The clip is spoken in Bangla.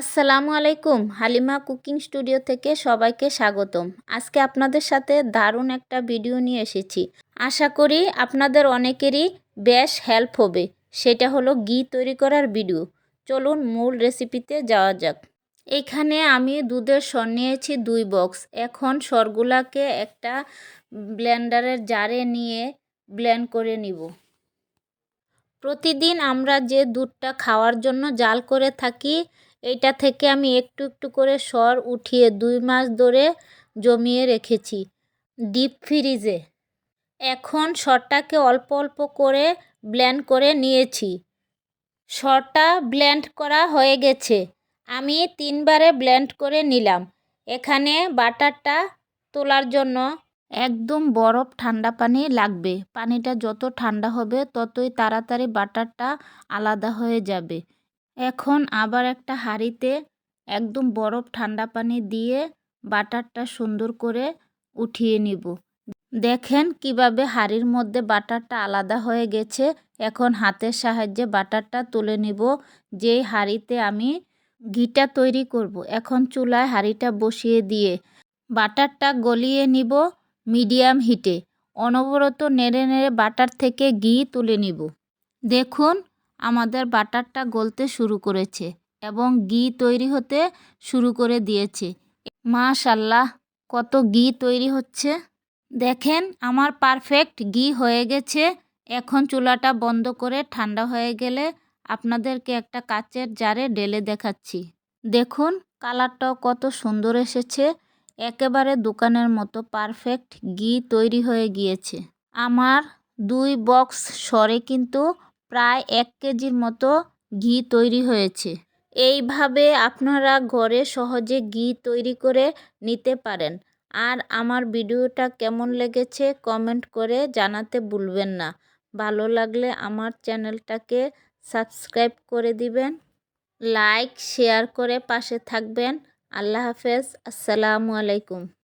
আসসালামু আলাইকুম, হালিমা কুকিং স্টুডিও থেকে সবাইকে স্বাগতম। আজকে আপনাদের সাথে দারুণ একটা ভিডিও নিয়ে এসেছি। আশা করি আপনাদের অনেকেরই বেশ হেল্প হবে। সেটা হলো ঘি তৈরি করার ভিডিও। চলুন মূল রেসিপিতে যাওয়া যাক। এখানে আমি দুধের সর নিয়েছি দুই বক্স। এখন সরগুলাকে একটা ব্লেন্ডারের জারে নিয়ে ব্লেন্ড করে নিব। প্রতিদিন আমরা যে দুধটা খাওয়ার জন্য জাল করে থাকি এইটা থেকে আমি একটু একটু করে সর উঠিয়ে দুই মাস ধরে জমিয়ে রেখেছি। ডিপ ফ্রিজে। এখন সরটাকে অল্প অল্প করে ব্লেন্ড করে নিয়েছি। সরটা ব্লেন্ড করা হয়ে গেছে। আমি তিনবারে ব্লেন্ড করে নিলাম। এখানে বাটারটা তোলার জন্য একদম বরফ ঠান্ডা পানি লাগবে। পানিটা যত ঠান্ডা হবে ততই তাড়াতাড়ি বাটারটা আলাদা হয়ে যাবে। এখন আবার একটা হাঁড়িতে একদম বরফ ঠান্ডা পানি দিয়ে বাটারটা সুন্দর করে উঠিয়ে নিব। দেখেন কীভাবে হাঁড়ির মধ্যে বাটারটা আলাদা হয়ে গেছে। এখন হাতের সাহায্যে বাটারটা তুলে নিব। যেই হাঁড়িতে আমি ঘিটা তৈরি করব, এখন চুলায় হাঁড়িটা বসিয়ে দিয়ে বাটারটা গলিয়ে নিব মিডিয়াম হিটে। অনবরত নেড়ে নেড়ে বাটার থেকে ঘি তুলে নিব। দেখুন আমাদের বাটারটা গলতে শুরু করেছে এবং ঘি তৈরি হতে শুরু করে দিয়েছে। মাশাল্লাহ কত ঘি তৈরি হচ্ছে। দেখেন, আমার পারফেক্ট ঘি হয়ে গেছে। এখন চুলাটা বন্ধ করে ঠান্ডা হয়ে গেলে আপনাদেরকে একটা কাচের জারে ঢেলে দেখাচ্ছি। দেখুন, কালারটাও কত সুন্দর এসেছে। একেবারে দোকানের মতো পারফেক্ট ঘি তৈরি হয়ে গিয়েছে। আমার দুই বক্স সরে কিন্তু প্রায় এক কেজির মতো ঘি তৈরি হয়েছে। এইভাবে আপনারা ঘরে সহজে ঘি তৈরি করে নিতে পারেন। আর আমার ভিডিওটা কেমন লেগেছে কমেন্ট করে জানাতে ভুলবেন না। ভালো লাগলে আমার চ্যানেলটাকে সাবস্ক্রাইব করে দিবেন, লাইক, শেয়ার করে পাশে থাকবেন। আল্লাহ হাফেজ, আসসালামু আলাইকুম।